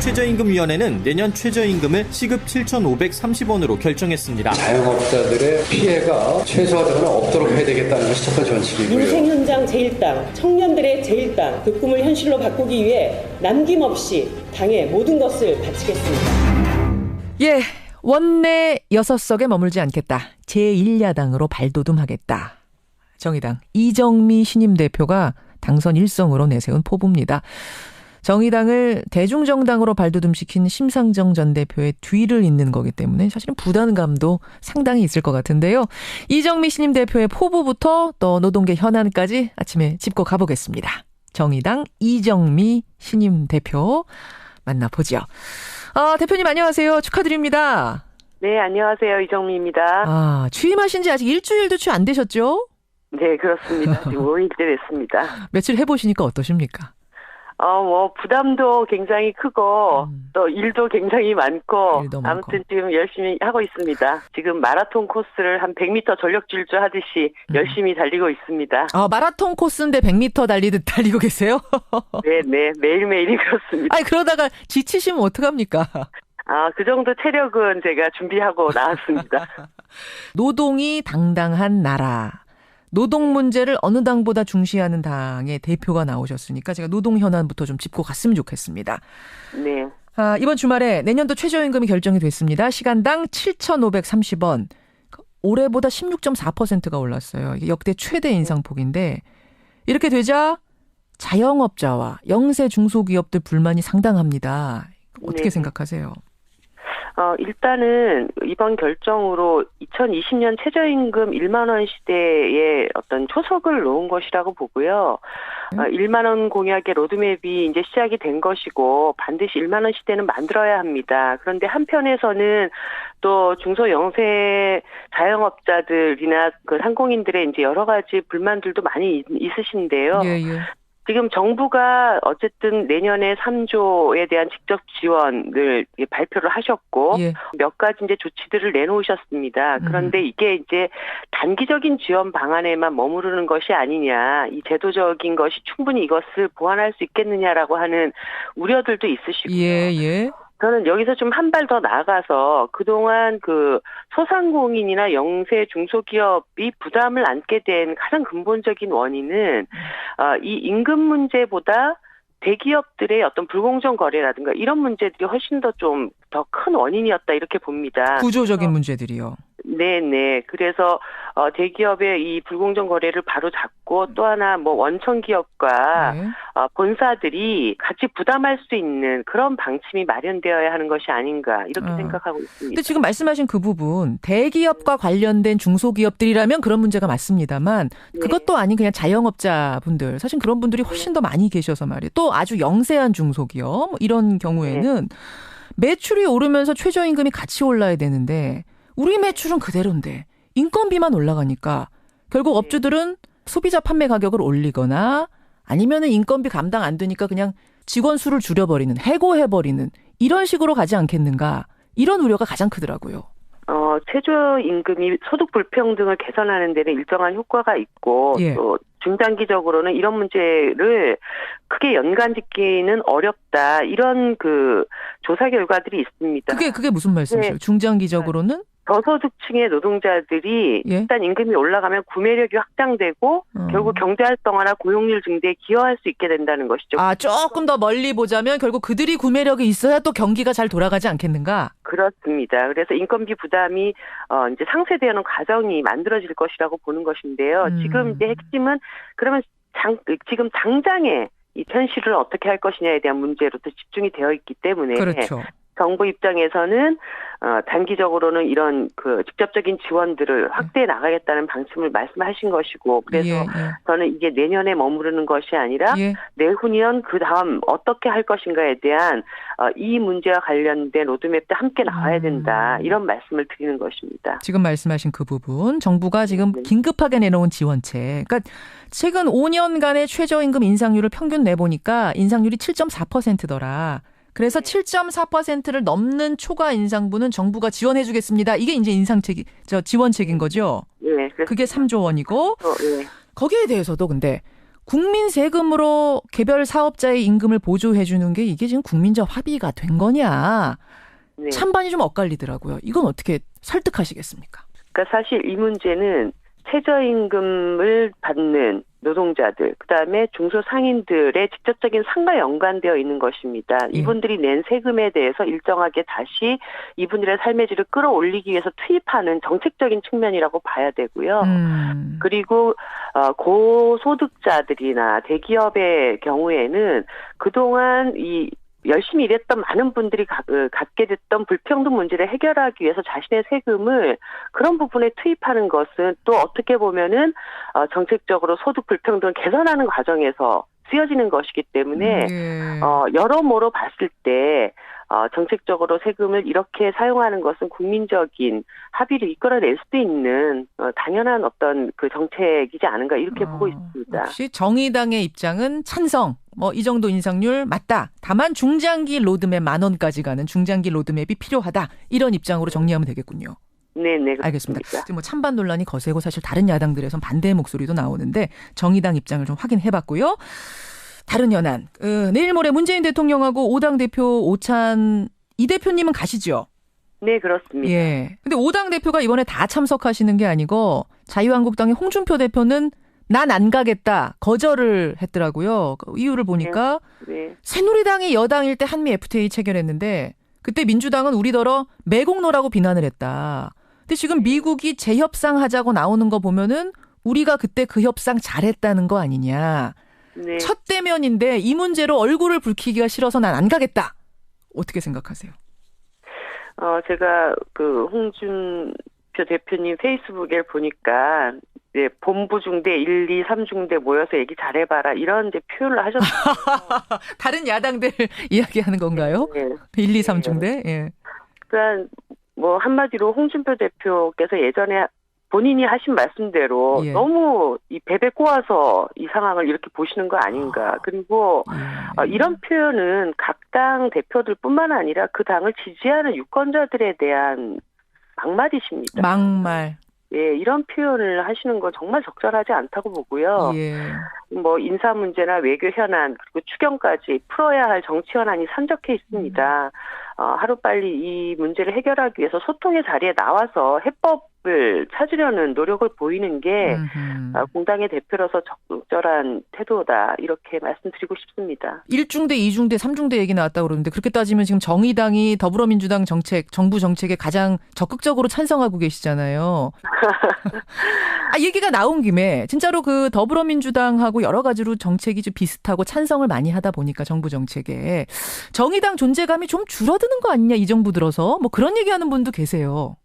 최저임금위원회는 내년 최저임금을 시급 7,530원으로 결정했습니다. 자영업자들의 피해가 최소화되거나 없도록 해야 되겠다는 것이 첫 번째 원칙이고요. 민생 현장 제1당, 청년들의 제1당, 그 꿈을 현실로 바꾸기 위해 남김없이 당의 모든 것을 바치겠습니다. 예, 원내 여섯 석에 머물지 않겠다. 제1야당으로 발돋움하겠다. 정의당 이정미 신임 대표가 당선 일성으로 내세운 포부입니다. 정의당을 대중정당으로 발돋움시킨 심상정 전 대표의 뒤를 잇는 거기 때문에 사실은 부담감도 상당히 있을 것 같은데요. 이정미 신임 대표의 포부부터 또 노동계 현안까지 아침에 짚고 가보겠습니다. 정의당 이정미 신임 대표 만나보죠. 아, 대표님 안녕하세요. 축하드립니다. 네, 안녕하세요. 이정미입니다. 아, 취임하신 지 아직 일주일도 채 안 되셨죠? 네, 그렇습니다. 지금 5일째 됐습니다. 며칠 해보시니까 어떠십니까? 어, 뭐, 부담도 굉장히 크고, 음. 또 일도 굉장히 많고, 일도. 아무튼 지금 열심히 하고 있습니다. 지금 마라톤 코스를 한 100m 전력 질주 하듯이 음. 열심히 달리고 있습니다. 아, 마라톤 코스인데 100m 달리듯 달리고 계세요? 네, 네, 매일매일이 그렇습니다. 아니, 그러다가 지치시면 어떡합니까? 아, 그 정도 체력은 제가 준비하고 나왔습니다. 노동이 당당한 나라. 노동 문제를 어느 당보다 중시하는 당의 대표가 나오셨으니까 제가 노동 현안부터 좀 짚고 갔으면 좋겠습니다. 네. 아, 이번 주말에 내년도 최저임금이 결정이 됐습니다. 시간당 7,530원. 올해보다 16.4%가 올랐어요. 이게 역대 최대 인상폭인데 이렇게 되자 자영업자와 영세 중소기업들 불만이 상당합니다. 어떻게 네. 생각하세요? 어, 일단은 이번 결정으로 2020년 최저임금 1만 원 시대에 어떤 초석을 놓은 것이라고 보고요. 음. 어, 1만 원 공약의 로드맵이 이제 시작이 된 것이고 반드시 1만 원 시대는 만들어야 합니다. 그런데 한편에서는 또 중소 영세 자영업자들이나 그 상공인들의 이제 여러 가지 불만들도 많이 있- 있으신데요. 예, 예. 지금 정부가 어쨌든 내년에 3조에 대한 직접 지원을 발표를 하셨고 예. 몇 가지 이제 조치들을 내놓으셨습니다. 그런데 이게 이제 단기적인 지원 방안에만 머무르는 것이 아니냐, 이 제도적인 것이 충분히 이것을 보완할 수 있겠느냐라고 하는 우려들도 있으시고요. 예, 예. 저는 여기서 좀 한 발 더 나아가서 그동안 그 소상공인이나 영세 중소기업이 부담을 안게 된 가장 근본적인 원인은 어, 이 임금 문제보다 대기업들의 어떤 불공정 거래라든가 이런 문제들이 훨씬 더 좀 더 큰 원인이었다 이렇게 봅니다. 구조적인 문제들이요. 네네. 그래서 어, 대기업의 이 불공정 거래를 바로 잡고 또 하나 뭐 원청 기업과 네. 어, 본사들이 같이 부담할 수 있는 그런 방침이 마련되어야 하는 것이 아닌가 이렇게 어. 생각하고 있습니다. 근데 지금 말씀하신 그 부분 대기업과 관련된 중소기업들이라면 그런 문제가 맞습니다만 네. 그것도 아닌 그냥 자영업자분들 사실 그런 분들이 훨씬 더 많이 계셔서 말이에요. 또 아주 영세한 중소기업 뭐 이런 경우에는 매출이 오르면서 최저임금이 같이 올라야 되는데 우리 매출은 그대로인데 인건비만 올라가니까 결국 업주들은 소비자 판매 가격을 올리거나 아니면은 인건비 감당 안 되니까 그냥 직원 수를 줄여버리는 해고해버리는 이런 식으로 가지 않겠는가 이런 우려가 가장 크더라고요. 어, 최저 임금이 소득 불평등을 개선하는 데는 일정한 효과가 있고 예. 또 중장기적으로는 이런 문제를 크게 연관짓기는 어렵다 이런 그 조사 결과들이 있습니다. 그게 그게 무슨 말씀이세요? 네. 중장기적으로는 저소득층의 노동자들이 예. 일단 임금이 올라가면 구매력이 확장되고 어. 결국 경제 활성화나 고용률 증대에 기여할 수 있게 된다는 것이죠. 아 조금 더 멀리 보자면 결국 그들이 구매력이 있어야 또 경기가 잘 돌아가지 않겠는가? 그렇습니다. 그래서 인건비 부담이 어 이제 상쇄되는 과정이 만들어질 것이라고 보는 것인데요. 음. 지금 이제 핵심은 그러면 장 지금 당장에 이 현실을 어떻게 할 것이냐에 대한 문제로 또 집중이 되어 있기 때문에 그렇죠. 정부 입장에서는 어 단기적으로는 이런 그 직접적인 지원들을 확대해 나가겠다는 방침을 말씀하신 것이고 그래서 예, 저는 이게 내년에 머무르는 것이 아니라 예. 예. 내후년 그 다음 어떻게 할 것인가에 대한 어, 이 문제와 관련된 로드맵도 함께 나와야 된다 음. 이런 말씀을 드리는 것입니다. 지금 말씀하신 그 부분 정부가 지금 네. 긴급하게 내놓은 지원책. 그러니까 최근 5년간의 최저임금 인상률을 평균 내보니까 인상률이 7.4%더라. 그래서 네. 7.4%를 넘는 초과 인상분은 정부가 지원해 주겠습니다. 이게 이제 인상책이 저 지원책인 거죠. 예, 그게 3조 원이고 또, 예. 거기에 대해서도 근데 국민 세금으로 개별 사업자의 임금을 보조해 주는 게 이게 지금 국민적 합의가 된 거냐? 네. 찬반이 좀 엇갈리더라고요. 이건 어떻게 설득하시겠습니까? 그러니까 사실 이 문제는 최저임금을 받는 노동자들, 그 다음에 중소상인들의 직접적인 상과 연관되어 있는 것입니다. 예. 이분들이 낸 세금에 대해서 일정하게 다시 이분들의 삶의 질을 끌어올리기 위해서 투입하는 정책적인 측면이라고 봐야 되고요. 음. 그리고 어, 고소득자들이나 대기업의 경우에는 그동안 이 열심히 일했던 많은 분들이 가- 어, 갖게 됐던 불평등 문제를 해결하기 위해서 자신의 세금을 그런 부분에 투입하는 것은 또 어떻게 보면은 어, 정책적으로 소득 불평등을 개선하는 과정에서 쓰여지는 것이기 때문에 예. 어, 여러모로 봤을 때, 어, 정책적으로 세금을 이렇게 사용하는 것은 국민적인 합의를 이끌어낼 수도 있는, 어, 당연한 어떤 그 정책이지 않은가, 이렇게 어, 보고 있습니다. 역시 정의당의 입장은 찬성. 뭐 이 정도 인상률 맞다. 다만 중장기 로드맵 만 원까지 가는 중장기 로드맵이 필요하다. 이런 입장으로 정리하면 되겠군요. 네 네. 알겠습니다. 그렇습니다. 지금 뭐 찬반 논란이 거세고 사실 다른 야당들에선 반대의 목소리도 나오는데 정의당 입장을 좀 확인해 봤고요. 다른 연안 어, 내일 모레 문재인 대통령하고 오당 대표 오찬 이 대표님은 가시죠? 네, 그렇습니다. 예. 근데 오당 대표가 이번에 다 참석하시는 게 아니고 자유한국당의 홍준표 대표는 난 안 가겠다 거절을 했더라고요. 그 이유를 보니까 네. 새누리당이 여당일 때 한미 FTA 체결했는데 그때 민주당은 우리더러 매국노라고 비난을 했다. 근데 지금 미국이 재협상 하자고 나오는 거 보면은 우리가 그때 그 협상 잘했다는 거 아니냐. 네. 첫 대면인데 이 문제로 얼굴을 붉히기가 싫어서 난 안 가겠다. 어떻게 생각하세요? 어, 제가 그 홍준 표 대표님 페이스북에 보니까, 네, 본부 중대 1, 2, 3 중대 모여서 얘기 잘해봐라. 이런 이제 표현을 하셨어요. 다른 야당들 이야기하는 건가요? 네. 1, 2, 3 중대? 예. 그러니까 뭐 한마디로 홍준표 대표께서 예전에 본인이 하신 말씀대로 예. 너무 이 배배 꼬아서 이 상황을 이렇게 보시는 거 아닌가. 그리고 예. 어, 이런 표현은 각 당 대표들뿐만 아니라 그 당을 지지하는 유권자들에 대한 막말이십니다. 막말. 예, 이런 표현을 하시는 건 정말 적절하지 않다고 보고요. 예. 뭐 인사 문제나 외교 현안 그리고 추경까지 풀어야 할 정치 현안이 산적해 있습니다. 어, 하루빨리 이 문제를 해결하기 위해서 소통의 자리에 나와서 해법 을 찾으려는 노력을 보이는 게 음흠. 어, 공당의 대표로서 적절한 태도다 이렇게 말씀드리고 싶습니다. 1중대, 2중대, 3중대 얘기 나왔다고 그러는데 그렇게 따지면 지금 정의당이 더불어민주당 정책, 정부 정책에 가장 적극적으로 찬성하고 계시잖아요. 아, 얘기가 나온 김에 진짜로 그 더불어민주당하고 여러 가지로 정책이 좀 비슷하고 찬성을 많이 하다 보니까 정부 정책에 정의당 존재감이 좀 줄어드는 거 아니냐 이 정부 들어서 뭐 그런 얘기하는 분도 계세요.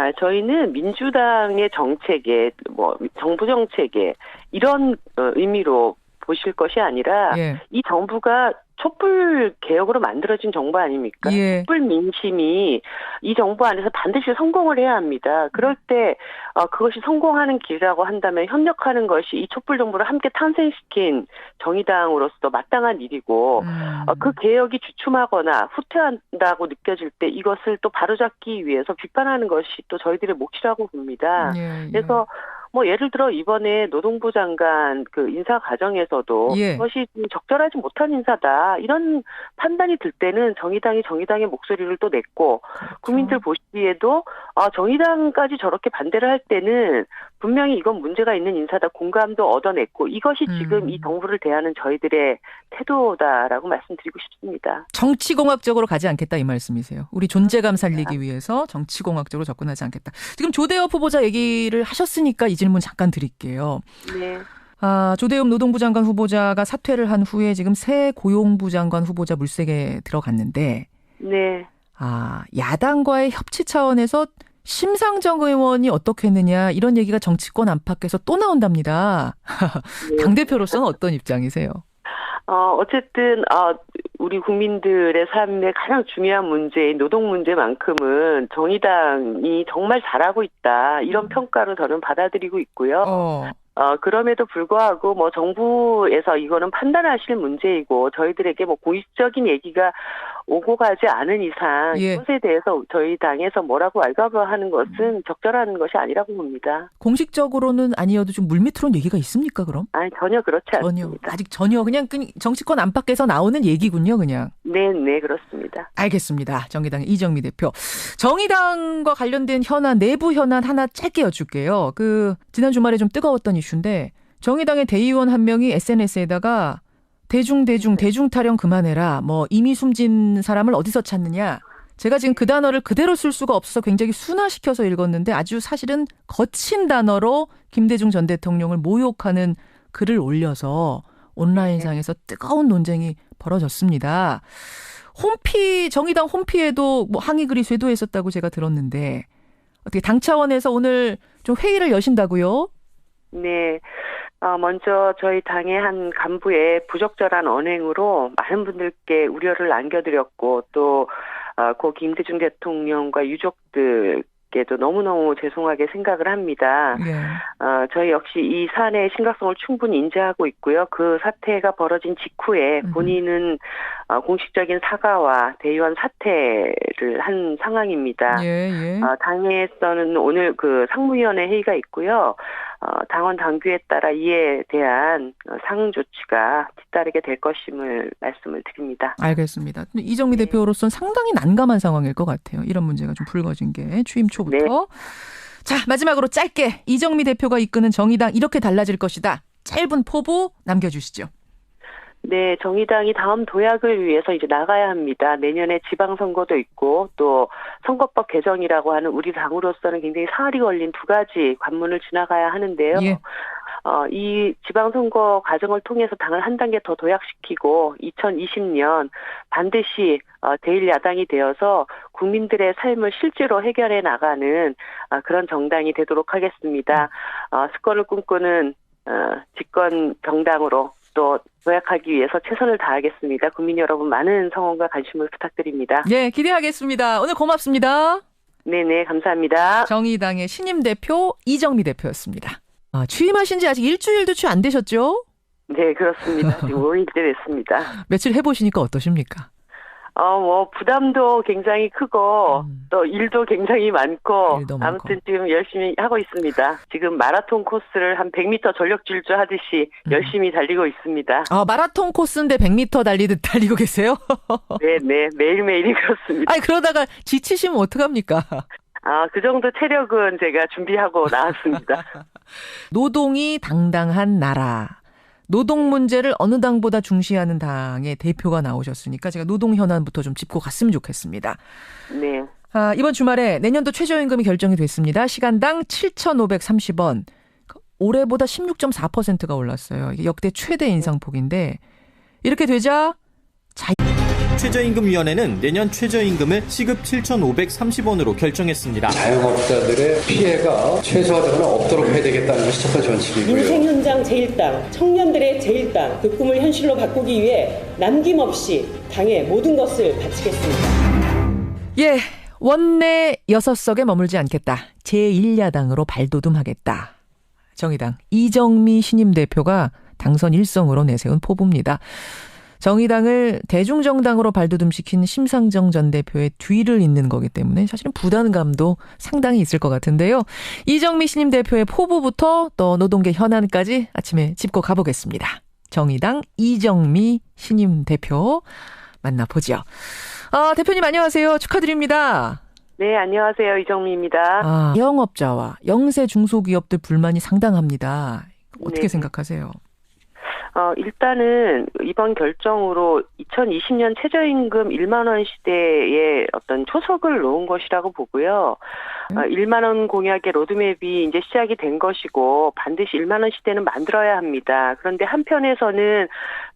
아, 저희는 민주당의 정책에 뭐 정부 정책에 이런 어, 의미로 보실 것이 아니라 예. 이 정부가 촛불 개혁으로 만들어진 정부 아닙니까? 예. 촛불 민심이 이 정부 안에서 반드시 성공을 해야 합니다. 그럴 때 어, 그것이 성공하는 길이라고 한다면 협력하는 것이 이 촛불 정부를 함께 탄생시킨 정의당으로서 마땅한 일이고 음. 어, 그 개혁이 주춤하거나 후퇴한다고 느껴질 때 이것을 또 바로잡기 위해서 비판하는 것이 또 저희들의 몫이라고 봅니다. 예, 예. 그래서 뭐 예를 들어 이번에 노동부 장관 그 인사 과정에서도 예. 그것이 좀 적절하지 못한 인사다 이런 판단이 들 때는 정의당이 정의당의 목소리를 또 냈고 그렇죠. 국민들 보시기에도 아 정의당까지 저렇게 반대를 할 때는 분명히 이건 문제가 있는 인사다 공감도 얻어냈고 이것이 지금 음. 이 정부를 대하는 저희들의 태도다라고 말씀드리고 싶습니다. 정치공학적으로 가지 않겠다 이 말씀이세요. 우리 존재감 살리기 위해서 정치공학적으로 접근하지 않겠다. 지금 조대엽 후보자 얘기를 하셨으니까 이 질문 잠깐 드릴게요. 네. 아, 조대엽 노동부 장관 후보자가 사퇴를 한 후에 지금 새 고용부 장관 후보자 물색에 들어갔는데 네. 아, 야당과의 협치 차원에서 심상정 의원이 어떻게 했느냐 이런 얘기가 정치권 안팎에서 또 나온답니다. 네. 당대표로서는 어떤 입장이세요? 어, 어쨌든, 어, 우리 국민들의 삶의 가장 중요한 문제인 노동 문제만큼은 정의당이 정말 잘하고 있다. 이런 평가로 저는 받아들이고 있고요. 어. 어, 그럼에도 불구하고 뭐 정부에서 이거는 판단하실 문제이고 저희들에게 뭐 공식적인 얘기가 오고 가지 않은 이상 예. 이것에 대해서 저희 당에서 뭐라고 왈가부하는 것은 적절한 것이 아니라고 봅니다. 공식적으로는 아니어도 좀 물밑으로는 얘기가 있습니까, 그럼? 아니 전혀 그렇지 전혀. 않습니다. 아직 전혀 그냥 그 정치권 안팎에서 나오는 얘기군요, 그냥. 네, 네 그렇습니다. 알겠습니다. 정의당의 이정미 대표. 정의당과 관련된 현안, 내부 현안 하나 짧게 여쭐게요. 그, 지난 주말에 좀 뜨거웠던 이슈인데, 정의당의 대의원 한 명이 SNS에다가 대중, 대중, 대중 타령 그만해라. 뭐, 이미 숨진 사람을 어디서 찾느냐. 제가 지금 그 단어를 그대로 쓸 수가 없어서 굉장히 순화시켜서 읽었는데 아주 사실은 거친 단어로 김대중 전 대통령을 모욕하는 글을 올려서 온라인상에서 뜨거운 논쟁이 벌어졌습니다. 홈피 정의당 홈피에도 뭐 항의 글이 쇄도했었다고 제가 들었는데 어떻게 당 차원에서 오늘 좀 회의를 여신다고요? 네. 어, 먼저 저희 당의 한 간부의 부적절한 언행으로 많은 분들께 우려를 남겨드렸고 또 어, 고 김대중 대통령과 유족들 께도 너무너무 죄송하게 생각을 합니다. 예. 어, 저희 역시 이 사안의 심각성을 충분히 인지하고 있고요. 그 사태가 벌어진 직후에 음흠. 본인은 어, 공식적인 사과와 대의원 사퇴를 한 상황입니다. 예, 예. 어, 당에서는 오늘 그 상무위원회 회의가 있고요. 어, 당원 당규에 따라 이에 대한 어, 상응 조치가 뒤따르게 될 것임을 말씀을 드립니다. 알겠습니다. 이정미 네. 대표로서는 상당히 난감한 상황일 것 같아요. 이런 문제가 좀 불거진 게 취임 초부터. 네. 자, 마지막으로 짧게 이정미 대표가 이끄는 정의당 이렇게 달라질 것이다. 짧은 포부 남겨주시죠. 네, 정의당이 다음 도약을 위해서 이제 나가야 합니다. 내년에 지방선거도 있고 또 선거법 개정이라고 하는 우리 당으로서는 굉장히 사활이 걸린 두 가지 관문을 지나가야 하는데요. 예. 어, 이 지방선거 과정을 통해서 당을 한 단계 더 도약시키고 2020년 반드시 어, 대1야당이 되어서 국민들의 삶을 실제로 해결해 나가는 어, 그런 정당이 되도록 하겠습니다. 어, 수권을 꿈꾸는 어, 집권 정당으로 또 도약하기 위해서 최선을 다하겠습니다. 국민 여러분 많은 성원과 관심을 부탁드립니다. 예, 기대하겠습니다. 오늘 고맙습니다. 네네 감사합니다. 정의당의 신임 대표 이정미 대표였습니다. 아, 취임하신 지 아직 일주일도 채안 되셨죠? 네 그렇습니다. 지금 5일째 됐습니다. 며칠 해보시니까 어떠십니까? 어, 뭐, 부담도 굉장히 크고, 음. 또 일도 굉장히 많고, 일도 많고. 아무튼 지금 열심히 하고 있습니다. 지금 마라톤 코스를 한 100m 전력 질주 하듯이 음. 열심히 달리고 있습니다. 아, 마라톤 코스인데 100m 달리듯 달리고 계세요? 네, 네, 매일매일이 그렇습니다. 아니, 그러다가 지치시면 어떡합니까? 아, 그 정도 체력은 제가 준비하고 나왔습니다. 노동이 당당한 나라. 노동 문제를 어느 당보다 중시하는 당의 대표가 나오셨으니까 제가 노동 현안부터 좀 짚고 갔으면 좋겠습니다. 네. 아, 이번 주말에 내년도 최저임금이 결정이 됐습니다. 시간당 7,530원. 올해보다 16.4%가 올랐어요. 이게 역대 최대 인상폭인데 이렇게 되자 최저임금위원회는 내년 최저임금을 시급 7,530원으로 결정했습니다. 자영업자들의 피해가 최소화되거나 없도록 해야 되겠다는 것이 첫 번째 원칙이고요. 민생 현장 제1당, 청년들의 제1당 그 꿈을 현실로 바꾸기 위해 남김없이 당의 모든 것을 바치겠습니다. 예, 원내 6석에 머물지 않겠다. 제1야당으로 발돋움하겠다. 정의당 이정미 신임 대표가 당선 일성으로 내세운 포부입니다. 정의당을 대중정당으로 발돋움시킨 심상정 전 대표의 뒤를 잇는 거기 때문에 사실은 부담감도 상당히 있을 것 같은데요. 이정미 신임 대표의 포부부터 또 노동계 현안까지 아침에 짚고 가보겠습니다. 정의당 이정미 신임 대표 만나보죠. 아, 대표님 안녕하세요. 축하드립니다. 네, 안녕하세요. 이정미입니다. 아, 영업자와 영세 중소기업들 불만이 상당합니다. 어떻게 네. 생각하세요? 어, 일단은 이번 결정으로 2020년 최저임금 1만 원 시대에 어떤 초석을 놓은 것이라고 보고요. 어, 1만 원 공약의 로드맵이 이제 시작이 된 것이고 반드시 1만 원 시대는 만들어야 합니다. 그런데 한편에서는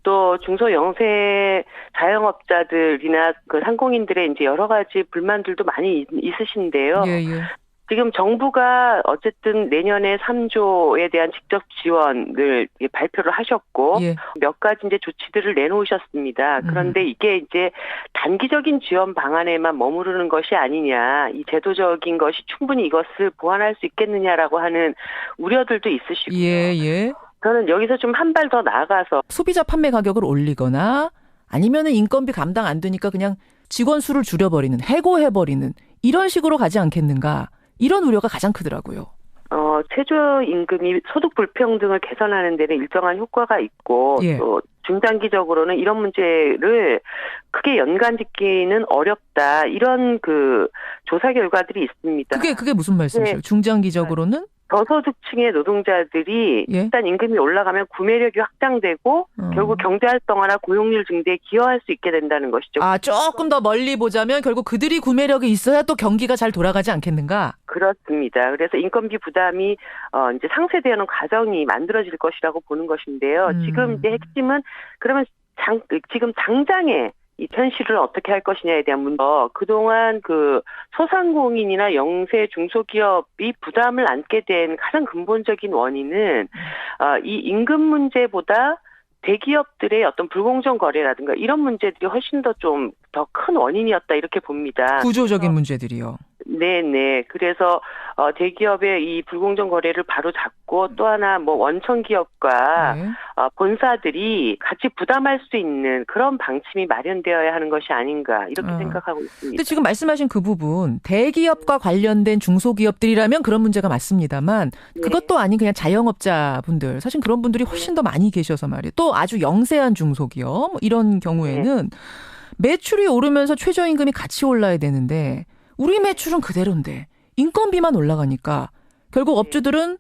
또 중소 영세 자영업자들이나 그 상공인들의 이제 여러 가지 불만들도 많이 있- 있으신데요. 예, 예. 지금 정부가 어쨌든 내년에 3조에 대한 직접 지원을 발표를 하셨고 예. 몇 가지 이제 조치들을 내놓으셨습니다. 음. 그런데 이게 이제 단기적인 지원 방안에만 머무르는 것이 아니냐, 이 제도적인 것이 충분히 이것을 보완할 수 있겠느냐라고 하는 우려들도 있으시고요. 예, 예. 저는 여기서 좀 한 발 더 나아가서 소비자 판매 가격을 올리거나 아니면은 인건비 감당 안 되니까 그냥 직원 수를 줄여버리는, 해고해버리는 이런 식으로 가지 않겠는가 이런 우려가 가장 크더라고요. 어, 최저 임금이 소득 불평등을 개선하는 데는 일정한 효과가 있고 예. 또 중장기적으로는 이런 문제를 크게 연관 짓기는 어렵다. 이런 그 조사 결과들이 있습니다. 그게 그게 무슨 말씀이세요? 네. 중장기적으로는 저소득층의 노동자들이 예. 일단 임금이 올라가면 구매력이 확장되고 어. 결국 경제 활동화나 고용률 증대에 기여할 수 있게 된다는 것이죠. 아 조금 더 멀리 보자면 결국 그들이 구매력이 있어야 또 경기가 잘 돌아가지 않겠는가? 그렇습니다. 그래서 인건비 부담이 어 이제 상쇄되는 과정이 만들어질 것이라고 보는 것인데요. 음. 지금 이제 핵심은 그러면 장 지금 당장에 이 현실을 어떻게 할 것이냐에 대한 문제. 어, 그동안 그 소상공인이나 영세 중소기업이 부담을 안게 된 가장 근본적인 원인은 어, 이 임금 문제보다 대기업들의 어떤 불공정 거래라든가 이런 문제들이 훨씬 더 좀 더 큰 원인이었다 이렇게 봅니다. 구조적인 문제들이요. 네네. 그래서 어, 대기업의 이 불공정 거래를 바로 잡고 또 하나 뭐 원청 기업과 네. 어, 본사들이 같이 부담할 수 있는 그런 방침이 마련되어야 하는 것이 아닌가 이렇게 어. 생각하고 있습니다. 근데 지금 말씀하신 그 부분 대기업과 관련된 중소기업들이라면 그런 문제가 맞습니다만 네. 그것도 아닌 그냥 자영업자분들 사실 그런 분들이 훨씬 더 많이 계셔서 말이에요. 또 아주 영세한 중소기업 뭐 이런 경우에는 매출이 오르면서 최저임금이 같이 올라야 되는데 우리 매출은 그대로인데 인건비만 올라가니까 결국 업주들은